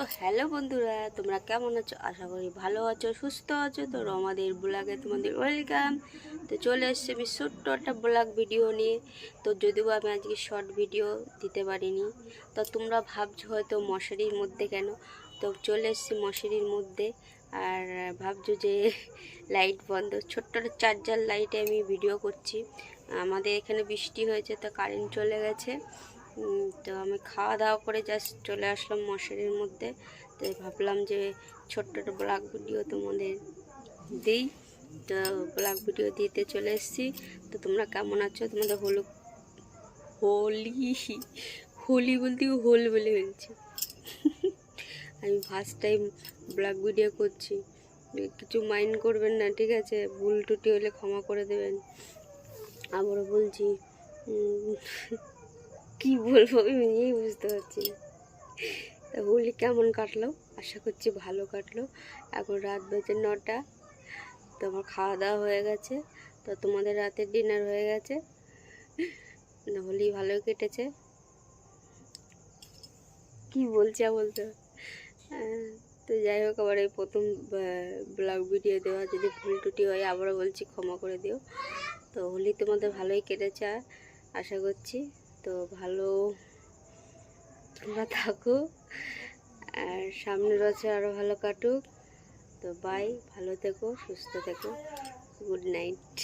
তো হ্যালো বন্ধুরা, তোমরা কেমন আছো? আশা করি ভালো আছো, সুস্থ আছো। তো আমাদের ব্লগে তোমাদের ওয়েলকাম। তো চলে এসছি আমি ছোট্ট একটা ব্লগ ভিডিও নিয়ে। তো যদিও আমি আজকে শর্ট ভিডিও দিতে পারিনি, তো তোমরা ভাবছ হয়তো মশারির মধ্যে কেন? তো চলে এসছি মশারির মধ্যে। আর ভাবছ যে লাইট বন্ধ, ছোট্ট চার্জার লাইটে আমি ভিডিও করছি। আমাদের এখানে বৃষ্টি হয়েছে, তো কারেন্ট চলে গেছে। তো আমি খাওয়া দাওয়া করে জাস্ট চলে আসলাম মশারির মধ্যে। তো ভাবলাম যে ছোট্ট একটা ব্লগ ভিডিও তোমাদের দিই। তো ব্লগ ভিডিও দিতে চলে এসেছি। তো তোমরা কেমন আছো? তোমাদের হলো হোলি। হোলি বলতে হোল বলে ফেলছি আমি ফার্স্ট টাইম ব্লগ ভিডিও করছি। কিছু মাইন্ড করবেন না, ঠিক আছে? ভুল টুটি হলে ক্ষমা করে দেবেন। আবারও বলছি কি বলব, আমি নিজেই বুঝতে পারছি না। হোলি কেমন কাটলো? আশা করছি ভালো কাটলো। এখন রাত বেজে নটা, তো আমার খাওয়া দাওয়া হয়ে গেছে। তো তোমাদের রাতের ডিনার হয়ে গেছে। না হোলি ভালোই কেটেছে। কি বলছে বলতে? তো যাই হোক, আবার এই প্রথম ব্লগ ভিডিও দেওয়া যদি ভুল টুটি হয়, আবারও বলছি ক্ষমা করে দিও। তো হোলি তোমাদের ভালোই কেটেছে, আশা করছি। তো ভালো তোমরা থাকো। আর সামনের রয়েছে আরও ভালো কাটুক। তো বাই ভালো থেকো, সুস্থ থেকো। Good night